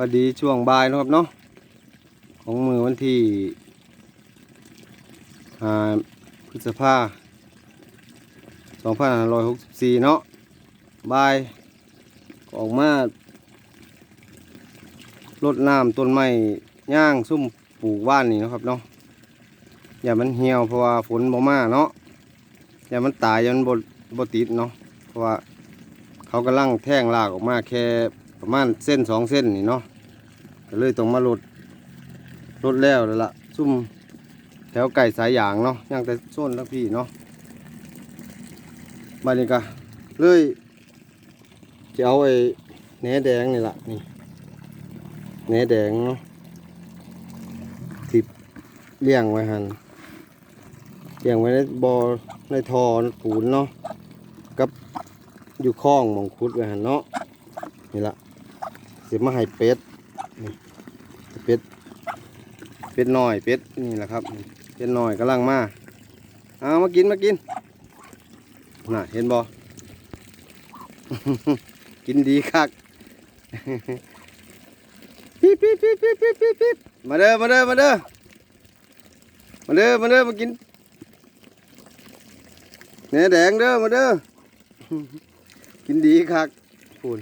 วัสดีช่วงบ่ายนะครับเนาะของมือวันที่อ่าพฤษภาสองพันหร้อยหกสิบสี่เนาะบ่ายออกมารดน้ำต้นไม้ย่างซุ่มปลูกว่านนี่นะครับเนาะอย่ามันเหี่ยวเพราะว่าฝนบ่มาเนาะอย่ามันตายอย่ามันบดบ่ติดเนาะเพราะว่าเขากำลังแท่งรากออกมาแค่ ประมาณเส้นสองเส้นนี่เนาะก็เลยต้องมาลดลดแล้วแล้วล่ะซุ่มแถวไก่สายยางเนาะย่างแต่ส้นแล้วพี่เนาะมานี่ก็เลยจะเอาไอ้แหนแดงนี่ล่ะนี่แหนแดงเนาะที่เลี้ยงไว้หันเลี้ยงไว้ในบ่อในทอปูนเนาะกับอยู่คลองมองคุดไว้หันเนาะนี่ล่ะ สิมาให้เป็ดเป็ดเป็ดน้อยเป็ดนี่แหละครับ เป็ดน้อยกำลังมาเอามากินมากินน่ะเห็นบ่กินดีคักปิ๊บปิ๊บปิ๊บปิ๊บปิ๊บปิ๊บปิ๊บมาเด้อมาเด้อมาเด้อมาเด้อมาเด้อมากินเนื้อแดงเด้อมาเด้อกินดีคักพูน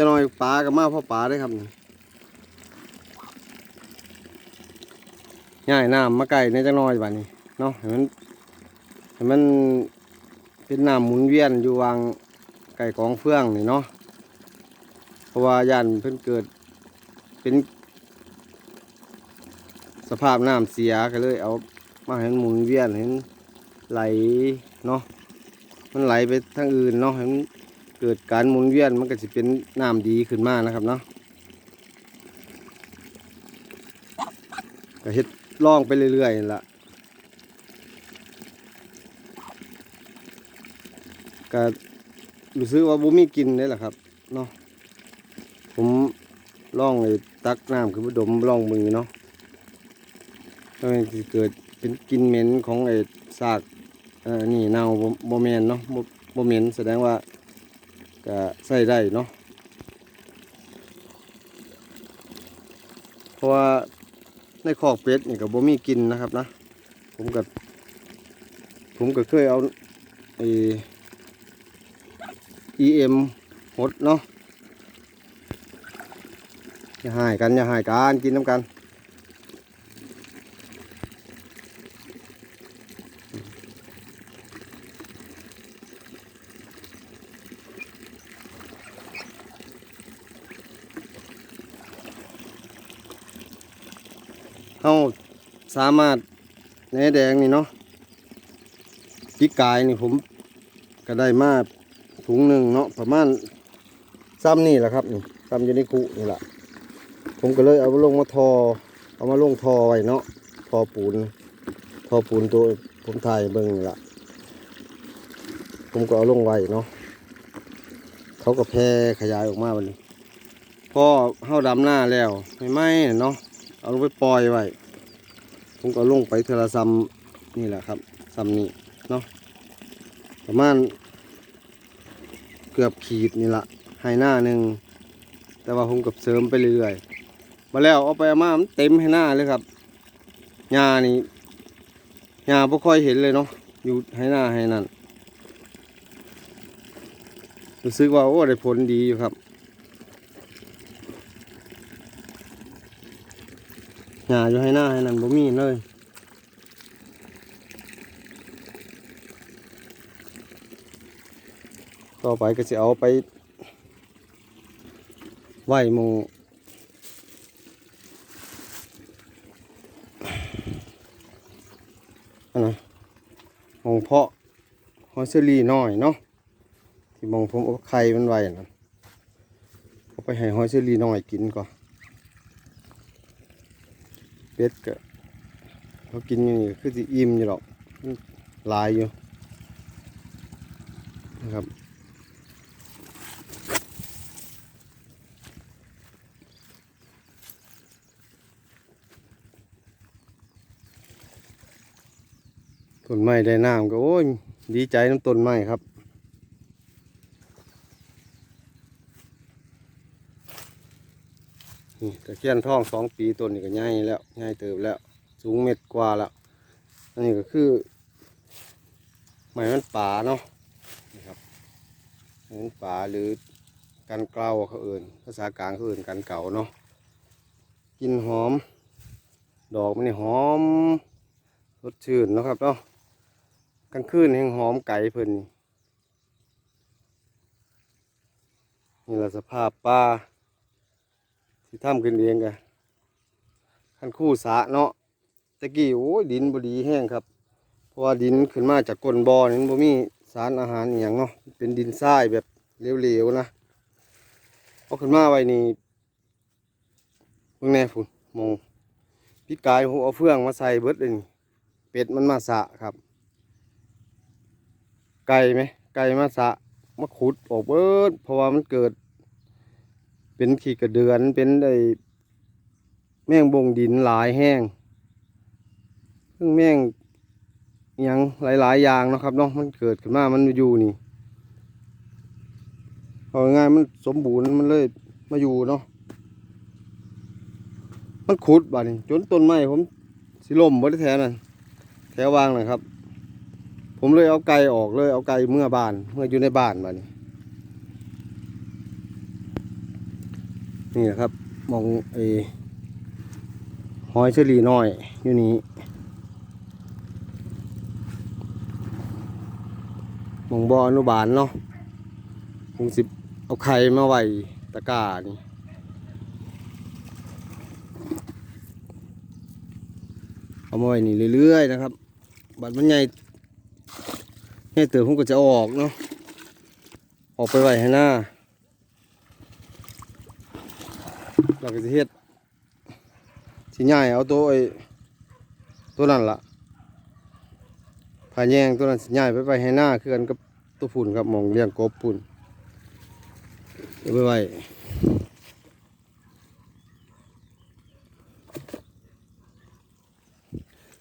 จะน่อยปลากับมาพ่อปลาได้ครับนี่ง่ายน้ำมาไก่ในจังน้อยแบัดนี้เนาะให้มันให้มันเป็นน้ำหมุนเวียนอยู่วางไก่กองเฟืองนี่เนาะเพราะว่ายันเพิ่นเกิดเป็น สภาพน้ำเสียก็เลย เอามาให้มันหมุนเวียนให้มันไหลเนาะมันไหลไปทางอื่นเนาะให้มัน เกิดการหมุนเวียนมันก็จะเป็นน้ำดีขึ้นมานะครับเนาะก็เฮ็ดล่องไปเรื่อยๆนั่นละก็รู้สึกว่าบุมีกินนี่แหละครับเนาะผมล่องไอ้ตักน้ำคือดมล่องมือเนาะก็จะเกิดเป็นกินเหม็นของไอ้ซากอ่อนี่เน่าบ่แมนเนาะบ่บ่เมนแสดงว่า ก็ใส่ได้เนาะเพราะว่าในคอกเป็ดนี่ก็บ่มีกินนะครับนะ ผมก็ผมก็เคยเอาไอ้ EM หดเนาะอย่าหายกันอย่าหายกันกินน้ำกันเอา สามารถแหนแดงนี่เนาะปีกายนี่ผมก็ได้มาถุงหนึ่งเนาะประมาณซ้ำนี่แหละครับนี่ซ้ำอยู่ในคุนี่แหละผมก็เลยเอาลงมาทอ เอามาลงทอไว้เนาะทอปูนทอปูนตัวผมถ่ายเบิ่งนี่แหละผมก็เอาลงไว้เนาะเขาก็แพร่ขยายออกมาวันนี้พอเฮาดำหน้าแล้วไม่ไหม้เนาะเอาลงไปปล่อยไว้ ผมก็ลงไปเทอละซ้ำนี่แหละครับซ้ำนี่เนาะประมาณเกือบขีดนี่ละให้หน้าหนึ่งแต่ว่าผมกับเสริมไปเรื่อยๆมาแล้วเอาไปเอามามันเต็มให้หน้าเลยครับหญ้านี่หญ้าบ่ค่อยเห็นเลยเนาะอยู่ให้หน้าให้นั่นรู้สึกว่าโอ้ได้ผลดีอยู่ครับ หญ้าอยู่ให้หน้าให้นั่นบ่มีเลยต่อไปก็จะเอาไปไหวหมูอันนะมองเพาะฮอสเซอรี่น้อยเนาะที่มองผมเอาไข่มันไว้นะเอาไปให้ฮอสเซอรี่น้อยกินก่อน เป็ดก็เขากินอย่างนี้คือสิอิ่มอยู่หรอกลายอยู่นะครับต้นไม้ได้น้ำก็โอ้ยดีใจน้ำต้นไม้ครับ นี่ตะเคียนทองสองปีต้นนี่ก็ใหญ่แล้วใหญ่เติบแล้ว สูงเม็ดกว่าแล้วอันนี้ก็คือไม้มันป่าเนาะนี่ครับไม้มันป่าหรือกันเกลาเขาเอื่นภาษากลางเขาเอื่นกันเก่าเนาะกลินหอม ดอกมันนี่หอมสดชื่นนะครับเนาะกลางคืนแห่งหอมไก่เพิ่นนี่นี่ละสภาพป่า ที่ทำขึ้นเองกันขันคู่สะเนาะตะกี้โอ้ยดินบดีแห้งครับเพราะว่าดินขึ้นมาจากก้นบ่อนี่บ่มีสารอาหารอย่างเนาะเป็นดินทรายแบบเหลวๆนะเอาขึ้นมาไว้นี่เบิ่งแน่ฝุ่นมองพี่กายเอาเฟืองมาใส่เบิดเลยเป็ดมันมาสะครับ ไก่ไหมไก่มาสะมาขุดออกเบิดเพราะว่ามันเกิด เป็นขี้กระเดือนเป็นไอ้แมงบงดินหลายแห้งซึ่งแมงอิหยังหลายๆอย่างนะครับเนาะมันเกิดขึ้นมามันอยู่นี่เอาง่ายมันสมบูรณ์มันเลยมาอยู่เนาะมันขุดบ่านี่จนต้นไม้ผมสิล่มบ่ได้แถวนั้นแถววางนะครับ ผมเลยเอาไก่ออกเลยเอาไก่เมื่อบ้าน เมื่ออยู่ในบ้านบ่านี่ นี่นะครับมองไอ้หอยเชอรี่น้อยอยู่นี้มองบ่ออนุบาลเนาะผมสิเอาไข่มาไว้ตะกร้านี่เอามาไว้นี่เรื่อยๆนะครับ บัดมันใหญ่ใหญ่เติบผมก็จะอออกเนาะออกไปไว้ให้หน้า เราก็จะเฮ็ดสิใหญ่เอาตัวไอ้ตัวนั้นละผาแยงตัวนั้นสิใหญ่ไปไว้ให้หน้าคือกันกับตัวฝุ่นครับมองเลี้ยงกบปุ่นเดี๋ยวไปไว้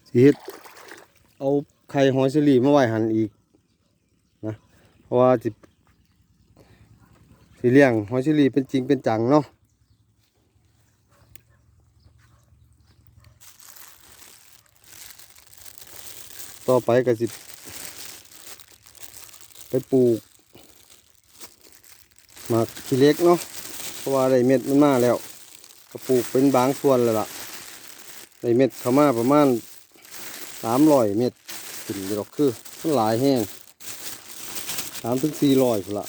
สิเฮ็ดเอาไข่หอยเชอรี่มาไว้หันอีกนะเพราะว่าสิสิเลี้ยงหอยเชอรี่เป็นจริงเป็นจังเนาะ ต่อไปก็สิไปปลูกหมากขี้เล็กเนาะเพราะว่าได้เม็ดมันมาแล้วก็ปลูกเป็นบางส่วนแล้วล่ะได้เม็ดเข้ามาประมาณสามร้อยเม็ดขึ้นอยู่ดอกคือมันหลายแห้งสามถึงสี่ร้อยพุ่นละ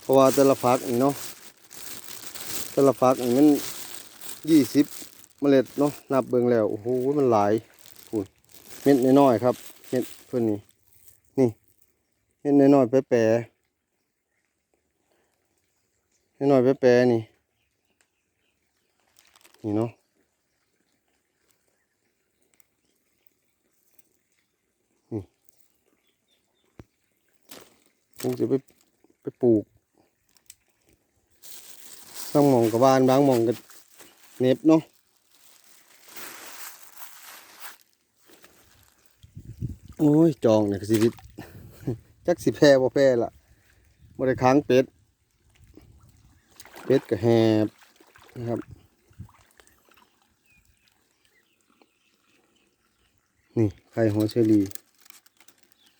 เพราะว่าแต่ละฟักนี่เนาะแต่ละฟักนี่มันยี่สิบเมล็ดเนาะนับเบิ่งแล้วโอ้โหมันหลาย เม็ดน้อยๆครับ เม็ดเพื่อนนี่นี่ เม็ดน้อยๆแปรๆน้อยๆแปรๆนี่ นี่เนาะผมจะไปไปปลูกบางมองกับบ้านบางมองกับเน็บเนาะ อ้ยจองเนี่ยชีวิตจักสิแพ้บ่แพ้ละบ่ได้ค้างเป็ด เป็ดกับแหบนะครับ นี่ไข่หัวเชอรี่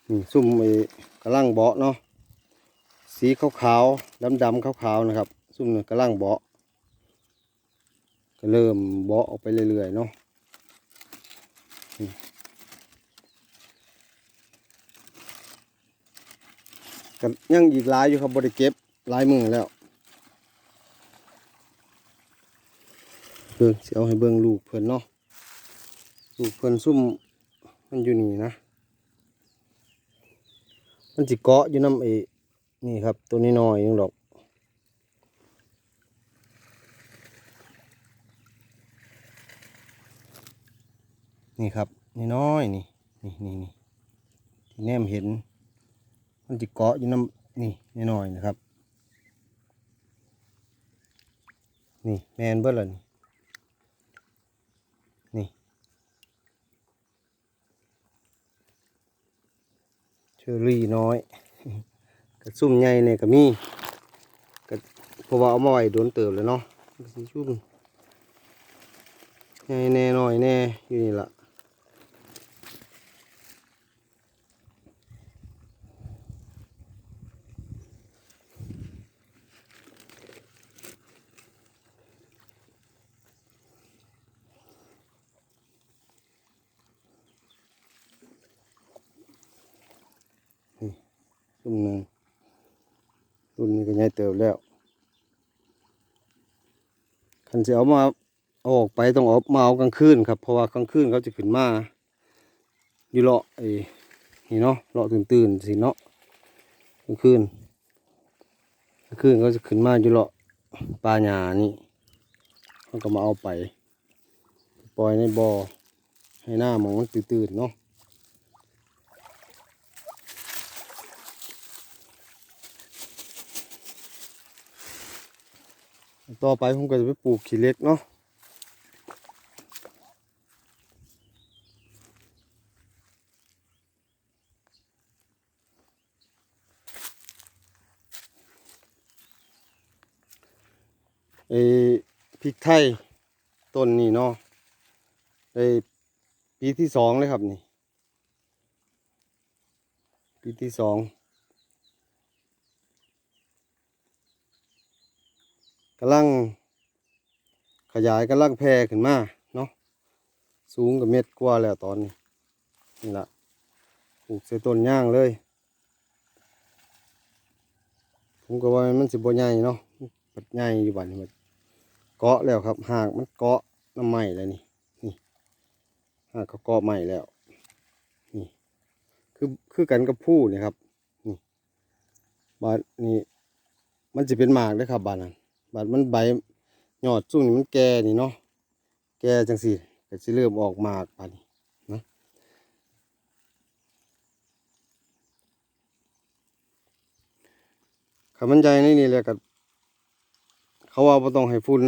นี่ซุ่มไอ้กระลังเบาะเนาะสีขาวๆดำๆขาวๆนะครับ ซุ่มเนี่ยกระลังเบาะก็เริ่มเบาะออกไปเรื่อยๆเนาะ นี่ก็ยังอีกหลายอยู่ครับบริเก็บหลายมือแล้วเบิ่งสิเอาให้เบิ่งลูกเพิ่นเนาะลูกเพิ่นซุ่มมันอยู่นี่นะ มันสิเกาะอยู่น้ำเอนี่ครับ ตัวนี้น้อยนึงดอกนี่ครับนี่น้อยนี่นี่นี่นี่ที่แนมเห็น มันสิเกาะอยู่น้ำนี่นี่น้อยนะครับ นี่แมนเบิดเลยนี่นี่เชอรี่น้อยกระซุ่มใหญ่เนี่ยก็มีกระเพราะว่าเอามาไว้โดนเติบเลยเนาะสีชุ่มใหญ่แน่หน่อยแน่อยู่นี่ละ ชุ่มหนึ่งรุ่นนี้ก็ใหญ่เติบแล้วคันจะเอามาเอาออกไปต้องเอามาเอากลางคืนครับเพราะว่ากลางคืนเขาจะขึ้นมาอยู่เลาะไอ้นี่เนาะเลาะตื่นตื่นสิเนาะกลางคืนกลางคืนเขาจะขึ้นมาอยู่เลาะปลาหญ้านี่เขาก็มาเอาไป ปล่อยในบ่อให้หน้ามองมันตื่นตื่นๆเนาะ ต่อไปผมก็จะไปปลูกขี้เล็กเนาะไอ้พริกไทยต้นนี่เนาะไอ้ปีที่สองเลยครับนี่ ปีที่สองำลัง ขยายกำลังแพร่ขึ้นมาเนาะสูงกับเม็ดกว่าแล้วตอนนี้นี่ละปลูกใส่ต้นย่างเลย ผมก็ว่ามันสิบใหญ่เนาะปัดใหญ่อยู่บ้านนี้มันเกาะแล้วครับหากมันเกาะน้ำใหม่แล้วนี่นี่หากเขาเกาะใหม่แล้วนี่คือคือกันกับผู้นี่ครับนี่บาดนี่มันจะเป็นหมากเลยครับบาดนั้น บาดมันใบยอดซุ่มนี่มันแก่นี่เนาะแก่จังสิก็สิเริ่มออกหมากบาดนี้นะขามันใหญ่นี่แหละก็เขาว่าบ่ต้องให้ฝุ่น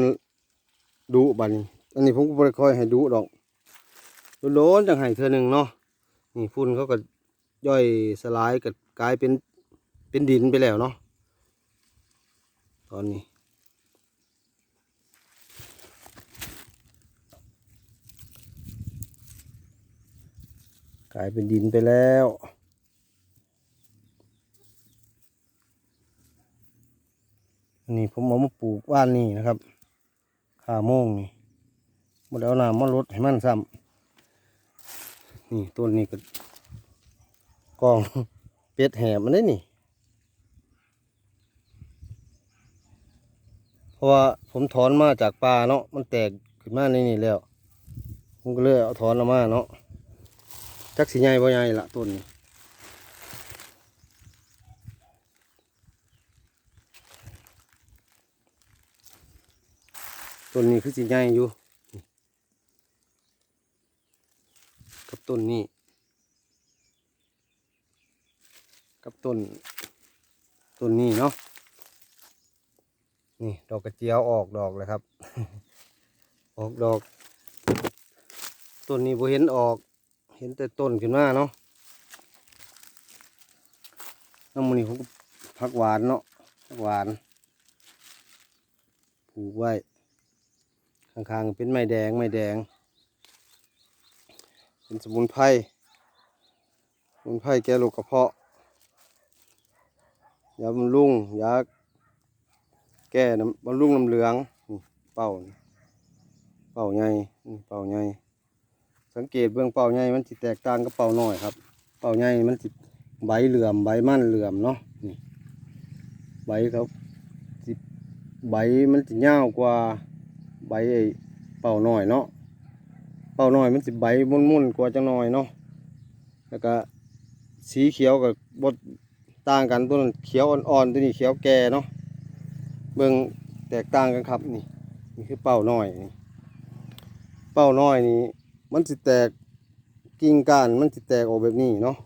ดุบาดนี้ อันนี้ผมก็บ่ได้ค่อยให้ดุดอกโดนจังให้เทื่อหนึงเนาะนี่ฝุ่นเขาก็ย่อยสลายก็กลายเป็นเป็นดินไปแล้วเนาะตอนนี้ ลายเป็นดินไปแล้ว อันนี้ผมเอามาปลูกว่านนี่นะครับขาโมงนี่หมดเอาน้ำมาลดให้มันซ้ำนี่ต้นนี้ก็กองเป็ดแหบมันได้นี่ เพราะว่าผมถอนมาจากป่าเนาะ มันแตกขึ้นมาในนี่แล้ว ผมก็เลยเอาถอนออกมาเนาะ จักสีใหญ่บ่ใหญ่ละต้นนี้ต้นนี้คือสีใหญ่อยู่กับต้นนี้ กับต้นต้นนี้เนาะนี่ดอกกระเจียวออกดอกเลยครับ ออกดอกต้นนี้บ่เห็นออก เห็นแต่ต้นขึ้นมาเนาะน้ำมันนี่ผมก็ผักหวานเนาะผักหวานปลูกไว้ข้างๆเป็นไม้แดงไม้แดง เป็นสมุนไพรสมุนไพรแก้โรคกระเพาะยาบำรุงยาแก้น้ำบำรุงน้ำเหลืองเป่าเป่าใหญ่เป่าใหญ่ สังเกตเบื้องเป่าใหญ่มันสิแตกต่างกับเป่าน้อยครับ เป่าใหญ่มันสิใบเหลื่อมใบมันเหลื่อมเนาะนี่ใบเขาสิใบมันสิยาวกว่าใบไอ้เป่าน้อยเนาะเป่าน้อยมันสิใบมุนๆกว่าจังน้อยเนาะแล้วก็สีเขียวกับบดต่างกันตัวนั้นเขียวอ่อนๆตัวนี้เขียวแก่เนาะเบิ่งแตกต่างกันครับนี่นี่คือเป้าน้อยนี่เป้าน้อยนี่ มันสิแตกกิ่งก้านมันสิแตกออกแบบนี้เนาะ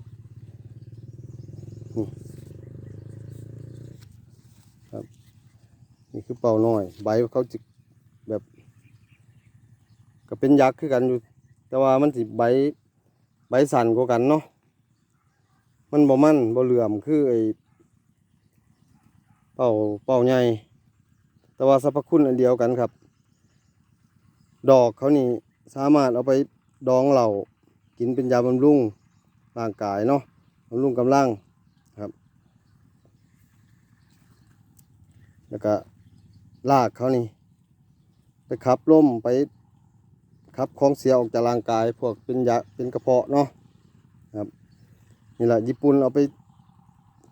นี่ครับนี่คือเป้าน้อย ใบเขาจิแบบ ก็เป็นยักษ์คือกันอยู่ แต่ว่ามันสิใบใบสั่นกว่ากันเนาะมันบ่มันบ่เหลื่อมคือไอเป่าเป่าใหญ่แต่ว่าสรรพคุณอันเดียวกันครับ ดอกเขานี่สามารถเอาไป ดองเหล่ากินเป็นยาบำรุงร่างกายเนาะบำรุงกำลังครับ แล้วก็รากเขานี่ ไปขับล่มไปขับของเสียออกจากร่างกาย พวกเป็นยาเป็นกระเพาะเนาะครับนี่แหละญี่ปุ่นเอาไป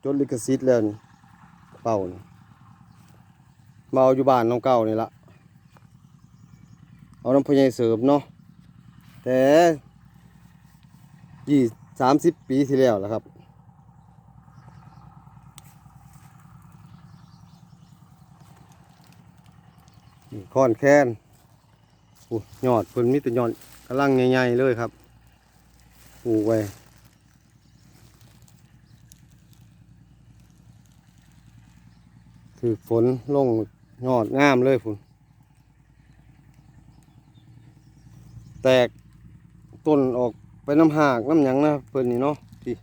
จดลิขสิทธิ์แล้วนี่เป่านี่มาเอาอยู่บ้านน้องเก่านี่ละเอาน้ำพญายเสริมเนาะ แต่ยี่สามสิบปีที่แล้วแหละครับ ค้อนแค้นโอ้ยอดเพิ่นมีแต่ยอดกำลังใหญ่ๆเลยครับปลูกไว้ถือฝนลงยอดงามเลยพุ่นแตก ต้นออกไปน้ำหากน้ำหยังนะเพิ่นนี่เนาะพี่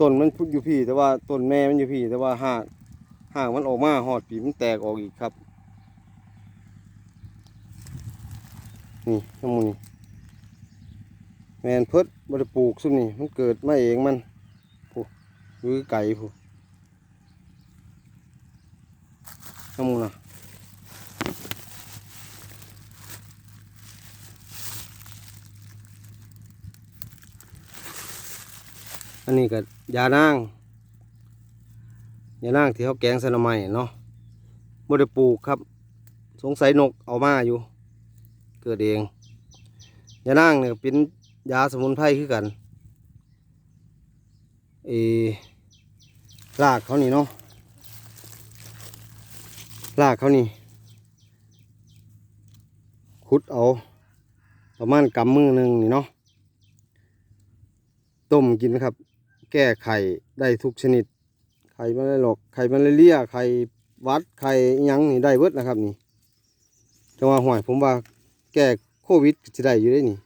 ต้นมันพุดอยู่พี่ แต่ว่าต้นแม่มันอยู่พี่ แต่ว่าหากหากมันออกมาหอดปีมันแตกออกอีกครับ นี่ทั้งหมดนี่แมนเพิดบริปลูกซุมนี่มันเกิดมาเองมันผู้หรือไก่ผู้ทั้งหมดนะ อันนี้ก็ยานางยานางที่เขาแกงสน่อไม้เนาะบ่ได้ปลูกครับ สงสัยนกเอามาอยู่ เกิดเองยานางเนี่ยเป็นยาสมุนไพรคือกันเออรากเขานี่เนาะรากเขานี่ขุดเอา ประมาณกำมือหนึ่งนี่เนาะต้มกินครับ แก้ไขได้ทุกชนิด ไข่มาเลยหรอกไข่มาเลยเลียไข่วัดไข่ยังนี่ได้เบิดนะครับนี่จังหวะห่วยผมว่าแก้โควิดก็จะได้อยู่ได้นี่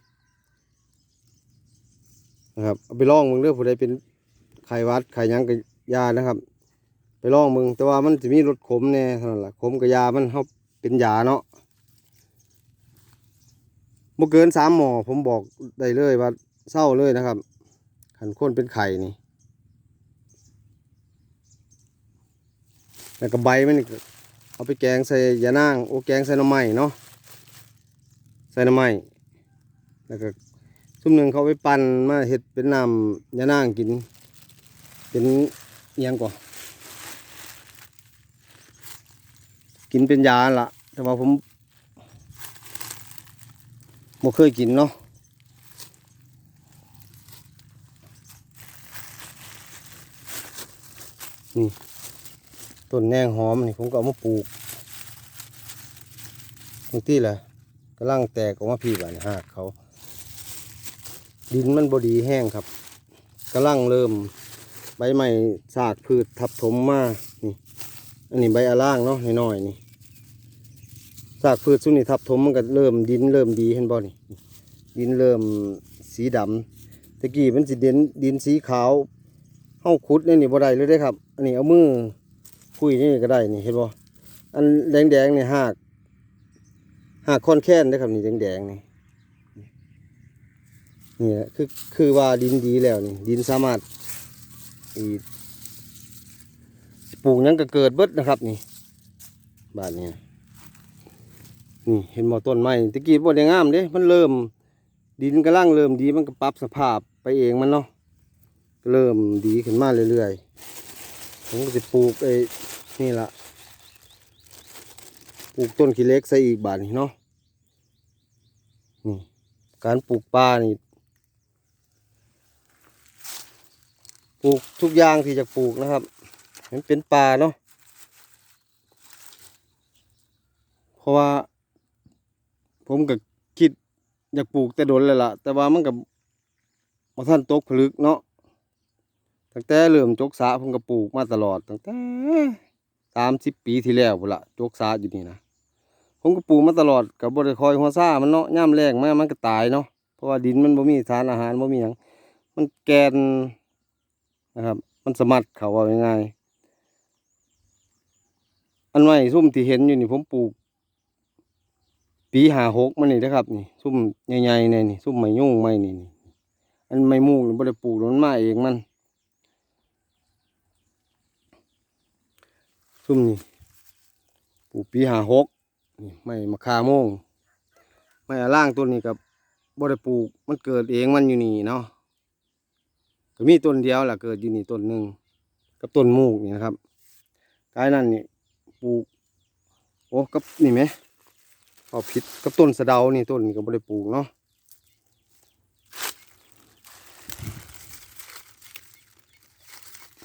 นะครับเอาไปลองมึงเรื่องผู้ใดเป็นไข้หวัดไข่ยังกับยานะครับ ไปลองมึงแต่ว่ามันจะมีรสขมแน่เท่านั้นแหละขมกับยามันเขาเป็นยาเนาะบ่เกินสามหมอผมบอกได้เลยว่าเศร้าเลยนะครับ ขันคนเป็นไข่นี่ แล้วก็ใบมันเอาไปแกงใส่ยานาง โอแกงใส่น่อไม้เนาะ ใส่น่อไม้แล้วก็ซุ่มหนึ่งเขาไปปั่นมาเห็ดเป็นน้ำยานางกิน เป็นยังก่อกินเป็นยาละแต่ว่าผมบ่เคยกินเนาะ นี่ต้นแนงหอมนี่ผมก็เอามาปลูกตรงที่แหละกำลังแตกออกมาพี่บ้านหากเขา ดินมันบดีแห้งครับกำลังเริ่มใบใหม่สากพืชทับถมมานี่อันนี้ใบอาล่างเนาะน้อยๆนี่สากพืชสุนี่ทับถมมันก็เริ่มดินเริ่มดีเห็นบ่นี่ ดินเริ่มสีดำตะกี้มันสิเดินดินสีขาวเฮ้าขุดนี่นี่บ่ได้เลยเด้ครับ อันนี้เอามือคุยนี่ก็ได้นี่เห็นบ่อันแดงแดงๆนี่หากหากค่อนแค้นนะครับนี่แดงแดงๆนี่นี่แหละคือคือว่าดินดีแล้วนี่ ดินสามารถปลูกยังก็เกิดเบิดนะครับ นี่บานนี้นี่เห็นบ่ต้นไม้ตะกี้บ่ได้งามเด้ มันเริ่ม ดินกำลังเริ่มดีมันก็ปรับสภาพไปเองมันเนาะเริ่มดีขึ้นมาเรื่อยๆ ผมก็จะปลูกไอ้นี่ละปลูกต้นขี้เล็กใส่อีกบาทนี่เนาะนี่การปลูกปลานี่ปลูกทุกอย่างที่จะปลูกนะครับมันเป็นป่าเนาะเพราะว่า ผมก็คิดอยากปลูกแต่โดนเลยล่ะ แต่ว่ามันกับมาท่านตกผลึกเนาะ ตั้งแต่เริ่มจกสาผมก็ปลูกมาตลอดตั้งแต่สามสิบปีที่แล้วพุ่นละจกสาอยู่นี่นะผมก็ปลูกมาตลอดกับบริคอยหัวซ่ามันเนาะย่ำแรงมามันก็ตายเนาะเพราะว่าดินมันบ่มีสารอาหารบ่มีหยังมันแกนนะครับ มันสมัดเขาว่าง่ายอันไม้ซุ่มที่เห็นอยู่นี่ผมปลูก ปีหาหกมันนี่นะครับ นี่ซุ่มใหญ่ๆเนี่ยนี่ซุ่มไม้ยุ่งไม้นี่นี่อันไม้มูกนี่บ่ได้ปลูกมันมาเองมัน ซุ่มนี่ปลูกปีหาหกไม้มะคาโมงไม้อะล่างต้นนี้กับบ่ได้ปลูกมันเกิดเองมันอยู่นี่เนาะก็มีต้นเดียวแหละเกิดอยู่นี่ต้นหนึ่งกับต้นมูกนี่นะครับกายนั่นนี่ปลูกโอ้กับนี่ไหมเอาผิดกับต้นสะเดานี่ต้นนี้ก็บ่ได้ปลูกเนาะ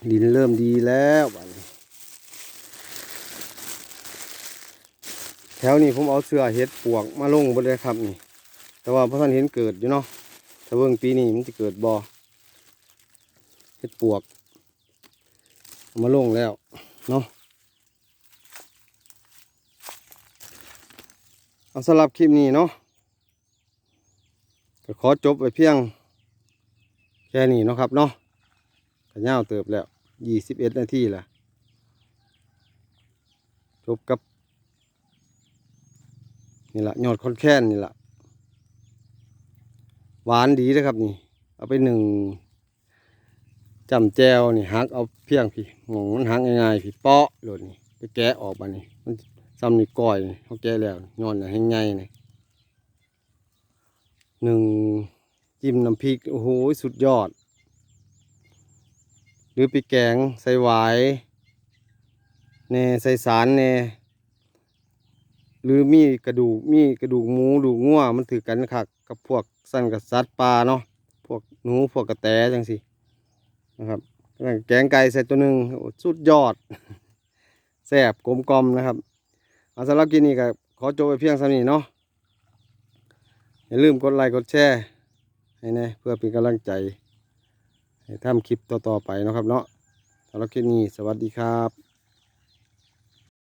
ดินเริ่มดีแล้วบัดนี้ แถวนี้ผมเอาเสื้อเห็ดปวกมาลงบนเลยครับนี่ แต่ว่าพระท่านเห็นเกิดอยู่เนาะถ้าเบิ่งปีนี้มันจะเกิดบอเห็ดปวก มาลงแล้วเนาะเอาสำหรับคลิปนี้เนาะก็ขอจบไปเพียง แค่นี้เนาะครับเนาะก็ยาเติบแล้วยี่สิบเอ็ดนาทีละจบกับ นี่แหละยอดคอนแค้นนี่แหละหวานดีนะครับนี่ เอาไปหนึ่งจำแจวนี่หักเอาเพียงพี่งงมันหักง่ายๆพี่เปาะหลดนี่ไปแกะออกมานี่มันซ้ำนี่ก้อยนี่เขาแกะแล้วยอดน่ะให้ง่ายนี่หนึ่งจิ้มน้ำพริกโอ้โหสุดยอด หรือไปแกงใส่หวายเน่ใส่สารเน่ หรือมีกระดูกมีกระดูกหมูดูกงัวมันถือกันคักกับพวกสั้นกับสัตว์ป่าเนาะพวกหนูพวกกระแตจังสินะครับแกงไก่ใส่ตัวหนึ่งสุดยอดแซ่บกลมกลอมนะครับเอาสำหรับกินนี่ก็ขอจบไปเพียงเท่านี้เนาะอย่าลืมกดไลค์กดแชร์ให้นะเพื่อเป็นกำลังใจให้ทำคลิปต่อๆไปนะครับเนาะสำหรับคลิปนี้สวัสดีครับ